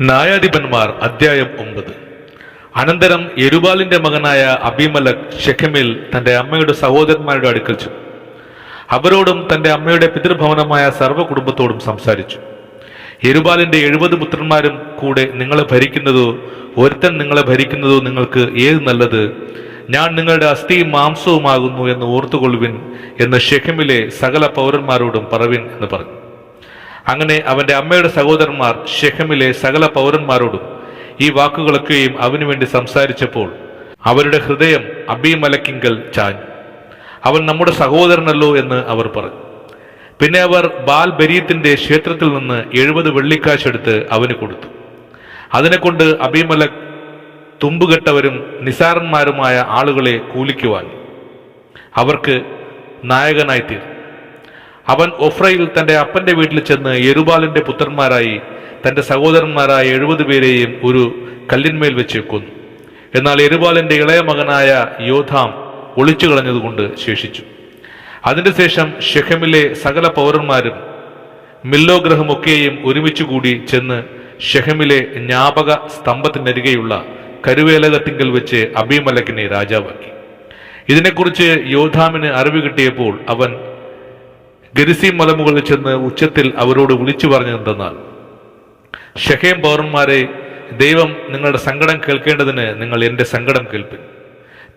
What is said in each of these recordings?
ന്യായാധിപന്മാർ അധ്യായം ഒമ്പത്. അനന്തരം എരുബാലിന്റെ മകനായ അബിമലക് ഷെഖമിൽ തന്റെ അമ്മയുടെ സഹോദരന്മാരുടെ അടുക്കൽ ചെന്നു. അവരോടും തന്റെ അമ്മയുടെ പിതൃഭവനമായ സർവ കുടുംബത്തോടും സംസാരിച്ചു. എരുബാലിന്റെ എഴുപത് പുത്രന്മാരും കൂടെ നിങ്ങളെ ഭരിക്കുന്നതോ ഒരുത്തൻ നിങ്ങളെ ഭരിക്കുന്നതോ നിങ്ങൾക്ക് ഏത് നല്ലത്? ഞാൻ നിങ്ങളുടെ അസ്ഥിയും മാംസവുമാകുന്നു എന്ന് ഓർത്തുകൊള്ളുവിൻ എന്ന് ഷെഖമിലെ സകല പൗരന്മാരോടും പറവിൻ എന്ന് പറഞ്ഞു. അങ്ങനെ അവന്റെ അമ്മയുടെ സഹോദരന്മാർ ഷെഹമിലെ സകല പൗരന്മാരോടും ഈ വാക്കുകളൊക്കെയും അവനു വേണ്ടി സംസാരിച്ചപ്പോൾ അവരുടെ ഹൃദയം അബിമലക്കിങ്കൽ ചാഞ്ഞു. അവൻ നമ്മുടെ സഹോദരനല്ലോ എന്ന് അവർ പറഞ്ഞു. പിന്നെ അവർ ബാൽ ബരീത്തിന്റെ ക്ഷേത്രത്തിൽ നിന്ന് എഴുപത് വെള്ളിക്കാശെടുത്ത് അവന് കൊടുത്തു. അതിനെക്കൊണ്ട് അബിമലക് തുമ്പുകെട്ടവരും നിസാരന്മാരുമായ ആളുകളെ കൂലിക്ക് അവർക്ക് നായകനായി തീർന്നു അവൻ ഒഫ്രയിൽ തന്റെ അപ്പന്റെ വീട്ടിൽ ചെന്ന് യെരുബാലിന്റെ പുത്രന്മാരായി തന്റെ സഹോദരന്മാരായ എഴുപത് പേരെയും ഒരു കല്ലിന്മേൽ വെച്ച് കൊന്നു എന്നാൽ എരുബാലിന്റെ ഇളയ മകനായ യോധാം ഒളിച്ചു കളഞ്ഞതുകൊണ്ട് ശേഷിച്ചു. അതിന്റെ ശേഷം ഷെഹമിലെ സകല പൗരന്മാരും മില്ലോഗ്രഹമൊക്കെയും ഒരുമിച്ച് കൂടി ചെന്ന് ഷെഹമിലെ ജ്ഞാപക സ്തംഭത്തിനരികെയുള്ള കരുവേലകത്തിങ്കൽ വെച്ച് അബിമലക്കിനെ രാജാവാക്കി. ഇതിനെക്കുറിച്ച് യോധാമിന് അറിവ് കിട്ടിയപ്പോൾ അവൻ ഗരിസി മലമുകളിൽ ചെന്ന് ഉച്ചത്തിൽ അവരോട് വിളിച്ചു പറഞ്ഞതെന്തെന്നാൽ ഷെഹേം പൗരന്മാരെ ദൈവം നിങ്ങളുടെ സങ്കടം കേൾക്കേണ്ടതിന് നിങ്ങൾ എന്റെ സങ്കടം കേൾപ്പിൻ.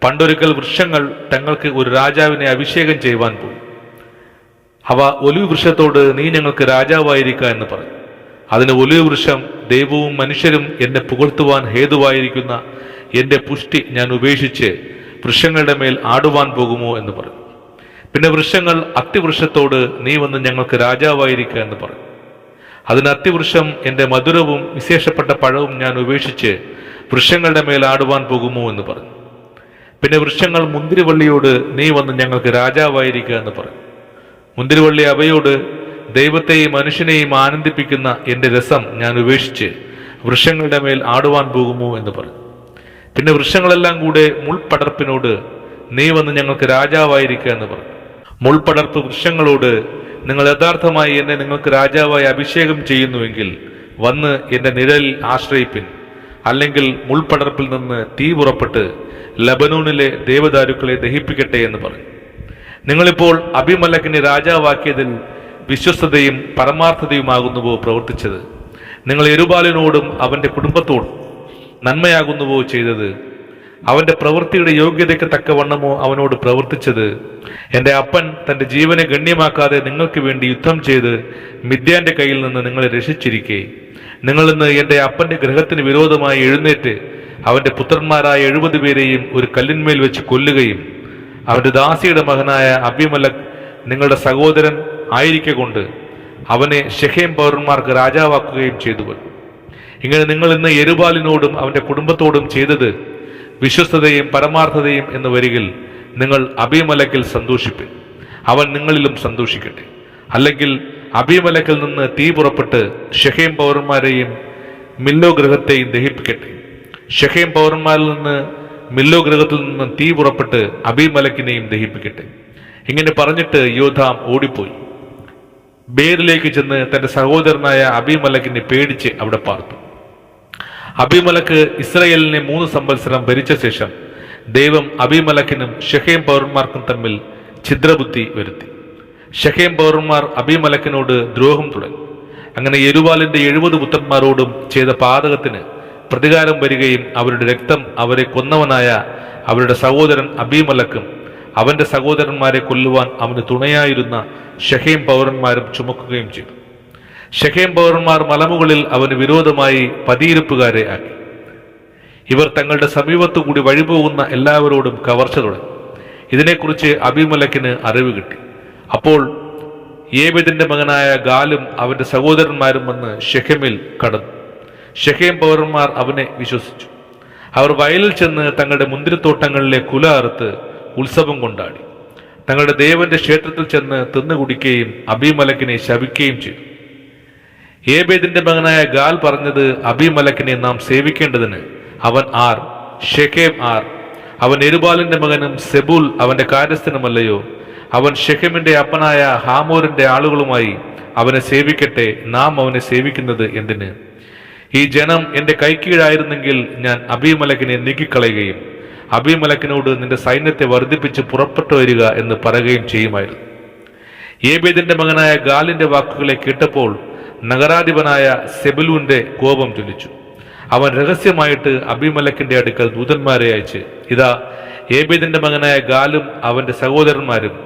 പണ്ടൊരിക്കൽ വൃക്ഷങ്ങൾ തങ്ങൾക്ക് ഒരു രാജാവിനെ അഭിഷേകം ചെയ്യുവാൻ പോയി. അവ ഒലിവ് വൃക്ഷത്തോട് നീ ഞങ്ങൾക്ക് രാജാവായിരിക്കുക എന്ന് പറഞ്ഞു. അതിന് ഒലിവ് വൃക്ഷം ദൈവവും മനുഷ്യരും എന്നെ പുകഴ്ത്തുവാൻ ഹേതുവായിരിക്കുന്ന എന്റെ പുഷ്ടി ഞാൻ ഉപേക്ഷിച്ച് വൃക്ഷങ്ങളുടെ മേൽ ആടുവാൻ പോകുമോ എന്ന് പറഞ്ഞു. പിന്നെ വൃക്ഷങ്ങൾ അത്തിവൃക്ഷത്തോട് നീ വന്ന് ഞങ്ങൾക്ക് രാജാവായിരിക്കുക എന്ന് പറഞ്ഞു. അതിന് അത്തിവൃക്ഷം എന്റെ മധുരവും വിശേഷപ്പെട്ട പഴവും ഞാൻ ഉപേക്ഷിച്ച് വൃക്ഷങ്ങളുടെ മേൽ ആടുവാൻ പോകുമോ എന്ന് പറഞ്ഞു. പിന്നെ വൃക്ഷങ്ങൾ മുന്തിരിവള്ളിയോട് നീ വന്ന് ഞങ്ങൾക്ക് രാജാവായിരിക്കുക എന്ന് പറഞ്ഞു. മുന്തിരിവള്ളി അവയോട് ദൈവത്തെയും മനുഷ്യനെയും ആനന്ദിപ്പിക്കുന്ന എന്റെ രസം ഞാൻ ഉപേക്ഷിച്ച് വൃക്ഷങ്ങളുടെ മേൽ ആടുവാൻ പോകുമോ എന്ന് പറഞ്ഞു. പിന്നെ വൃക്ഷങ്ങളെല്ലാം കൂടെ മുൾപടർപ്പിനോട് നീ വന്ന് ഞങ്ങൾക്ക് രാജാവായിരിക്കുക എന്ന് പറഞ്ഞു. മുൾപടർപ്പ് വൃക്ഷങ്ങളോട് നിങ്ങൾ യഥാർത്ഥമായി എന്നെ നിങ്ങൾക്ക് രാജാവായി അഭിഷേകം ചെയ്യുന്നുവെങ്കിൽ വന്ന് എന്റെ നിഴലിൽ ആശ്രയിപ്പിൻ. അല്ലെങ്കിൽ മുൾപടർപ്പിൽ നിന്ന് തീ പുറപ്പെട്ട് ലബനൂണിലെ ദേവദാരുക്കളെ ദഹിപ്പിക്കട്ടെ എന്ന് പറഞ്ഞു. നിങ്ങളിപ്പോൾ അഭിമലക്കിനെ രാജാവാക്കിയതിൽ വിശ്വസ്തതയും പരമാർത്ഥതയുമാകുന്നുവോ പ്രവർത്തിച്ചത്? നിങ്ങൾ എരുബാലിനോടും അവന്റെ കുടുംബത്തോടും നന്മയാകുന്നുവോ ചെയ്തത്? അവന്റെ പ്രവൃത്തിയുടെ യോഗ്യതയ്ക്ക് തക്കവണ്ണമോ അവനോട് പ്രവർത്തിച്ചത്. എന്റെ അപ്പൻ തന്റെ ജീവനെ ഗണ്യമാക്കാതെ നിങ്ങൾക്ക് വേണ്ടി യുദ്ധം ചെയ്ത് മിഥ്യാന്റെ കയ്യിൽ നിന്ന് നിങ്ങളെ രക്ഷിച്ചിരിക്കെ. നിങ്ങൾ ഇന്ന് എന്റെ അപ്പന്റെ ഗ്രഹത്തിന് വിരോധമായി എഴുന്നേറ്റ് അവന്റെ പുത്രന്മാരായ എഴുപത് പേരെയും ഒരു കല്ലിന്മേൽ വെച്ച് കൊല്ലുകയും അവന്റെ ദാസിയുടെ മകനായ അബിമലക് നിങ്ങളുടെ സഹോദരൻ ആയിരിക്കെ കൊണ്ട് അവനെ ഷെഹേം പൗരന്മാർക്ക് രാജാവാക്കുകയും ചെയ്തു ഇങ്ങനെ നിങ്ങൾ ഇന്ന് എരുബാലിനോടും അവന്റെ കുടുംബത്തോടും ചെയ്തത് വിശ്വസ്തതയും പരമാർത്ഥതയും എന്ന് വരികിൽ നിങ്ങൾ അബിമലക്കിൽ സന്തോഷിപ്പിൻ അവൻ നിങ്ങളിലും സന്തോഷിക്കട്ടെ. അല്ലെങ്കിൽ അബിമലക്കിൽ നിന്ന് തീ പുറപ്പെട്ട് ഷെഹേം പൗരന്മാരെയും മില്ലോ ഗ്രഹത്തെയും ദഹിപ്പിക്കട്ടെ. ഷെഹേം പൗരന്മാരിൽ നിന്ന് മില്ലോ ഗ്രഹത്തിൽ നിന്ന് തീ പുറപ്പെട്ട് അബിമലക്കിനെയും ദഹിപ്പിക്കട്ടെ. ഇങ്ങനെ പറഞ്ഞിട്ട് യോധാം ഓടിപ്പോയി. ബേരിലേക്ക് ചെന്ന് തന്റെ സഹോദരനായ അബിമലക്കിനെ പേടിച്ച് അവിടെ പാർത്തു. അബിമലക്ക് ഇസ്രയേലിനെ മൂന്ന് സംവത്സരം ഭരിച്ച ശേഷം ദൈവം അബിമലക്കിനും ഷെഹേം പൗരന്മാർക്കും തമ്മിൽ ഛിദ്രബുദ്ധി വരുത്തി. ഷെഹേം പൗരന്മാർ അബിമലക്കിനോട് ദ്രോഹം തുടങ്ങി. അങ്ങനെ യരുവാലിന്റെ എഴുപത് പുത്രന്മാരോടും ചെയ്ത പാതകത്തിന് പ്രതികാരം വരികയും അവരുടെ രക്തം അവരെ കൊന്നവനായ അവരുടെ സഹോദരൻ അബിമലക്കും അവന്റെ സഹോദരന്മാരെ കൊല്ലുവാൻ അവന് തുണയായിരുന്ന ഷഹേം പൗരന്മാരും ചുമക്കുകയും ചെയ്തു. ഷഹേം പൗരന്മാർ മലമുകളിൽ അവന് വിരോധമായി പതിയിരുപ്പുകാരെ ആക്കി. ഇവർ തങ്ങളുടെ സമീപത്തു കൂടി വഴിപോകുന്ന എല്ലാവരോടും കവർച്ച തുടങ്ങി. ഇതിനെക്കുറിച്ച് അബിമലക്കിന് അറിവ് കിട്ടി. അപ്പോൾ ഏബിദിന്റെ മകനായ ഗാലും അവന്റെ സഹോദരന്മാരും വന്ന് ഷെഖമിൽ കടന്നു. ഷെഖേം പൗരന്മാർ അവനെ വിശ്വസിച്ചു. അവർ വയലിൽ ചെന്ന് തങ്ങളുടെ മുന്തിരിത്തോട്ടങ്ങളിലെ കുല അറുത്ത് ഉത്സവം കൊണ്ടാടി. തങ്ങളുടെ ദേവന്റെ ക്ഷേത്രത്തിൽ ചെന്ന് തിന്നുകുടിക്കുകയും അബിമലക്കിനെ ശപിക്കുകയും ചെയ്തു. ഏബേദിന്റെ മകനായ ഗാൽ പറഞ്ഞത് അബിമലക്കിനെ നാം സേവിക്കേണ്ടതിന്. അവൻ ആർ ഷെഖേം ആർ. അവൻ എരുബാലിന്റെ മകനും സെബുൽ അവന്റെ കാര്യസ്ഥനുമല്ലയോ. അവൻ ഷെഖമിന്റെ അപ്പനായ ഹാമോറിന്റെ ആളുകളുമായി അവനെ സേവിക്കട്ടെ നാം അവനെ സേവിക്കുന്നത് എന്തിന്? ഈ ജനം എന്റെ കൈക്കീഴായിരുന്നെങ്കിൽ ഞാൻ അബിമലക്കിനെ നീക്കിക്കളയുകയും അബിമലക്കിനോട് നിന്റെ സൈന്യത്തെ വർദ്ധിപ്പിച്ച് പുറപ്പെട്ടു വരിക എന്ന് പറയുകയും ചെയ്യുമായിരുന്നു. ഏബേദിന്റെ മകനായ ഗാലിന്റെ വാക്കുകളെ കേട്ടപ്പോൾ നഗരാധിപനായ സെബലൂന്റെ കോപം ജ്വലിച്ചു. അവൻ രഹസ്യമായിട്ട് അബിമലക്കിന്റെ അടുക്കൽ ദൂതന്മാരെ അയച്ച് ഇതാ ഏബേദിന്റെ മകനായ ഗാലും അവന്റെ സഹോദരന്മാരും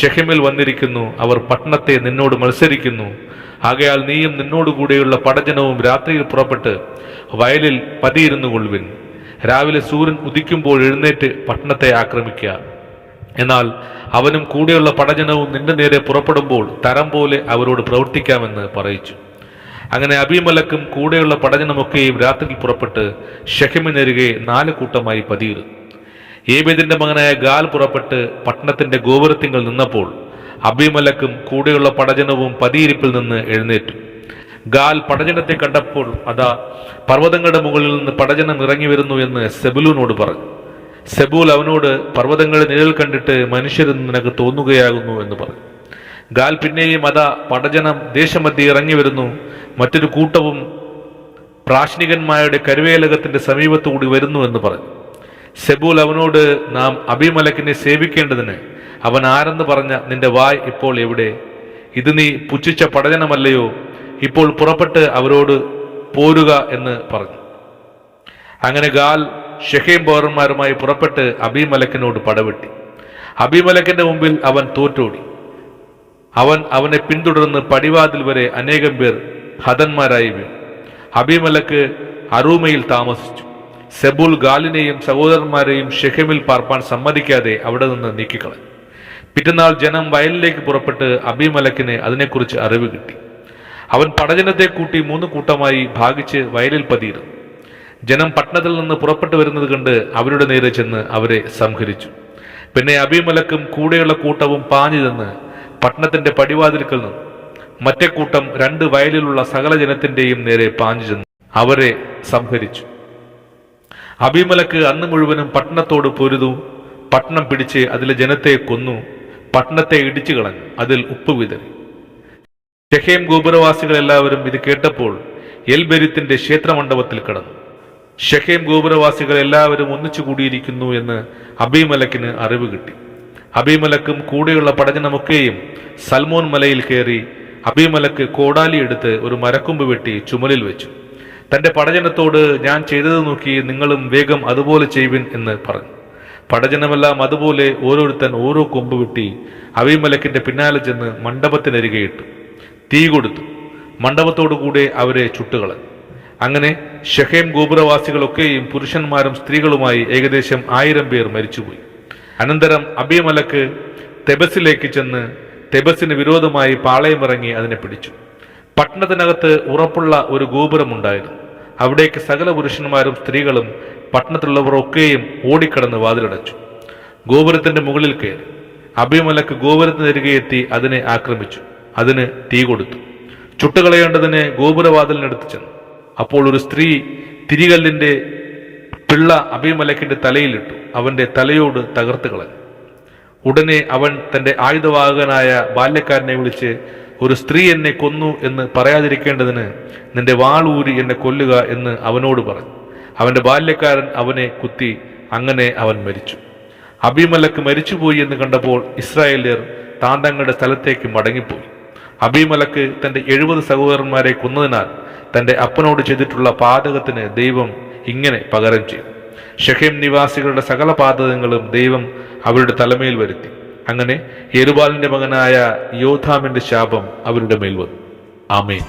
ഷെഹിമിൽ വന്നിരിക്കുന്നു അവർ പട്ടണത്തെ നിന്നോട് മത്സരിക്കുന്നു. ആകയാൽ നീയും നിന്നോടുകൂടെയുള്ള പടജനവും രാത്രിയിൽ പുറപ്പെട്ട് വയലിൽ പതിയിരുന്നു കൊള്ളുവിൻ രാവിലെ സൂര്യൻ ഉദിക്കുമ്പോൾ എഴുന്നേറ്റ് പട്ടണത്തെ ആക്രമിക്കുക എന്നാൽ അവനും കൂടെയുള്ള പടജനവും നിന്റെ നേരെ പുറപ്പെടുമ്പോൾ തരം പോലെ അവരോട് പ്രവർത്തിക്കാമെന്ന് പറയിച്ചു. അങ്ങനെ അബിമലക്കും കൂടെയുള്ള പടജനമൊക്കെയും രാത്രിയിൽ പുറപ്പെട്ട് ഷെഹിമിനരികെ നാല് കൂട്ടമായി പതിയിരുന്നു ഏബേദിന്റെ മകനായ ഗാൽ പുറപ്പെട്ട് പട്ടണത്തിന്റെ ഗോപുരത്തിങ്കൽ നിന്നപ്പോൾ അബിമലക്കും കൂടെയുള്ള പടജനവും പതിയിരിപ്പിൽ നിന്ന് എഴുന്നേറ്റു. ഗാൽ പടജനത്തെ കണ്ടപ്പോൾ അതാ പർവതങ്ങളുടെ മുകളിൽ നിന്ന് പടജനം ഇറങ്ങി വരുന്നു എന്ന് സെബുലൂനോട് പറഞ്ഞു. സെബൂൽ അവനോട് പർവതങ്ങളെ നിഴൽ കണ്ടിട്ട് മനുഷ്യരെന്ന് നിനക്ക് തോന്നുകയാകുന്നു എന്ന് പറഞ്ഞു. ഗാൽ പിന്നെയും അത പടജനം ദേശമധ്യ ഇറങ്ങി വരുന്നു. മറ്റൊരു കൂട്ടവും പ്രാശ്നികന്മാരുടെ കരുവേലകത്തിന്റെ സമീപത്തുകൂടി വരുന്നു എന്ന് പറഞ്ഞു. സെബൂൽ അവനോട് നാം അഭിമലക്കിനെ സേവിക്കേണ്ടതിന് അവൻ ആരെന്ന് പറഞ്ഞ നിന്റെ വായ് ഇപ്പോൾ എവിടെ? ഇത് നീ പുച്ഛിച്ച പടജനമല്ലയോ ഇപ്പോൾ പുറപ്പെട്ട് അവരോട് പോരുക എന്ന് പറഞ്ഞു. അങ്ങനെ ഗാൽ ഷെഹേം പൗരന്മാരുമായി പുറപ്പെട്ട് അബിമലക്കിനോട് പടവെട്ടി. അബിമലക്കിന്റെ മുമ്പിൽ അവൻ തോറ്റോടി. അവൻ അവനെ പിന്തുടർന്ന് പടിവാതിൽ വരെ അനേകം പേർ ഹതന്മാരായി വീണു. അബിമലക്ക് അറൂമയിൽ താമസിച്ചു. സെബുൽ ഗാലിനെയും സഹോദരന്മാരെയും ഷെഹമിൽ പാർപ്പാൻ സമ്മതിക്കാതെ അവിടെ നിന്ന് നീക്കിക്കളഞ്ഞു. പിറ്റന്നാൾ ജനം വയലിലേക്ക് പുറപ്പെട്ട് അബിമലക്കിന് അതിനെക്കുറിച്ച് അറിവ് കിട്ടി. അവൻ പടജനത്തെ കൂട്ടി മൂന്ന് കൂട്ടമായി ഭാഗിച്ച് വയലിൽ പതിയിരുന്നു. ജനം പട്ടണത്തിൽ നിന്ന് പുറപ്പെട്ടു വരുന്നത് കണ്ട് അവരുടെ നേരെ ചെന്ന് അവരെ സംഹരിച്ചു. പിന്നെ അബിമലക്കും കൂടെയുള്ള കൂട്ടവും പാഞ്ഞു ചെന്ന് പട്ടണത്തിന്റെ പടിവാതിൽക്കൽ നിന്നു. മറ്റേ കൂട്ടം രണ്ട് വയലിലുള്ള സകല ജനത്തിന്റെയും നേരെ പാഞ്ഞു ചെന്നു അവരെ സംഹരിച്ചു. അബിമലക്ക് അന്ന് മുഴുവനും പട്ടണത്തോട് പൊരുതു. പട്ടണം പിടിച്ച് അതിലെ ജനത്തെ കൊന്നു. പട്ടണത്തെ ഇടിച്ചു കളഞ്ഞു. അതിൽ ഉപ്പ് വിതറി. ഷെഹേം ഗോപുരവാസികളെല്ലാവരും ഇത് കേട്ടപ്പോൾ എൽബെരിത്തിന്റെ ക്ഷേത്രമണ്ഡപത്തിൽ കടന്നു. ഷെഹേം ഗോപുരവാസികൾ എല്ലാവരും ഒന്നിച്ചു കൂടിയിരിക്കുന്നു എന്ന് അബിമലക്കിന് അറിവ് കിട്ടി. അബിമലക്കും കൂടെയുള്ള പടജനമൊക്കെയും സൽമോൻ മലയിൽ കയറി അബിമലക്ക് കോടാലി എടുത്ത് ഒരു മരക്കൊമ്പ് വെട്ടി ചുമലിൽ വെച്ചു. തന്റെ പടജനത്തോട് ഞാൻ ചെയ്തത് നോക്കി നിങ്ങളും വേഗം അതുപോലെ ചെയ്യുവിൻ എന്ന് പറഞ്ഞു. പടജനമെല്ലാം അതുപോലെ ഓരോരുത്തൻ ഓരോ കൊമ്പ് വെട്ടി അബിമലക്കിന്റെ പിന്നാലെ ചെന്ന് മണ്ഡപത്തിനരികെ ഇട്ടു. തീ കൊടുത്തു. മണ്ഡപത്തോടു കൂടെ അവരെ ചുട്ടുകളഞ്ഞു. അങ്ങനെ ഷെഹേം ഗോപുരവാസികളൊക്കെയും പുരുഷന്മാരും സ്ത്രീകളുമായി ഏകദേശം ആയിരം പേർ മരിച്ചുപോയി. അനന്തരം അബിയമലക്ക് തെബസിലേക്ക് ചെന്ന് തെബസിന് വിരോധമായി പാളയമിറങ്ങി അതിനെ പിടിച്ചു. പട്ടണത്തിനകത്ത് ഉറപ്പുള്ള ഒരു ഗോപുരമുണ്ടായിരുന്നു. അവിടേക്ക് സകല പുരുഷന്മാരും സ്ത്രീകളും പട്ടണത്തിലുള്ളവർ ഒക്കെയും ഓടിക്കടന്ന് വാതിലടച്ചു. ഗോപുരത്തിന്റെ മുകളിൽ കയറി. അഭിമലക്ക് ഗോപുരത്തിനരികെ എത്തി അതിനെ ആക്രമിച്ചു. അതിന് തീ കൊടുത്തു. ചുട്ടുകളയേണ്ടതിനെ ഗോപുരവാതിലിനടുത്ത് ചെന്നു. അപ്പോൾ ഒരു സ്ത്രീ തിരികല്ലിന്റെ പിള്ള അഭിമലക്കിന്റെ തലയിലിട്ടു. അവന്റെ തലയോട് തകർത്ത് കളഞ്ഞു. ഉടനെ അവൻ തന്റെ ആയുധവാഹകനായ ബാല്യക്കാരനെ വിളിച്ച് ഒരു സ്ത്രീ എന്നെ കൊന്നു എന്ന് പറയാതിരിക്കേണ്ടതിന് നിന്റെ വാളൂരി എന്നെ കൊല്ലുക എന്ന് അവനോട് പറഞ്ഞു. അവന്റെ ബാല്യക്കാരൻ അവനെ കുത്തി അങ്ങനെ അവൻ മരിച്ചു. അബിമലക്ക് മരിച്ചുപോയി എന്ന് കണ്ടപ്പോൾ ഇസ്രായേലിയർ താന്തങ്ങളുടെ സ്ഥലത്തേക്ക് മടങ്ങിപ്പോയി. അബിമലക്ക് തന്റെ എഴുപത് സഹോദരന്മാരെ കൊന്നതിനാൽ തന്റെ അപ്പനോട് ചെയ്തിട്ടുള്ള പാതകത്തിന് ദൈവം ഇങ്ങനെ പകരം ചെയ്തു ഷെഖേം നിവാസികളുടെ സകല പാതകങ്ങളും ദൈവം അവരുടെ തലമേൽ വരുത്തി. അങ്ങനെ യെരുബാലിന്റെ മകനായ യോധാമിന്റെ ശാപം അവരുടെ മേൽ വന്നു. ആമേൻ.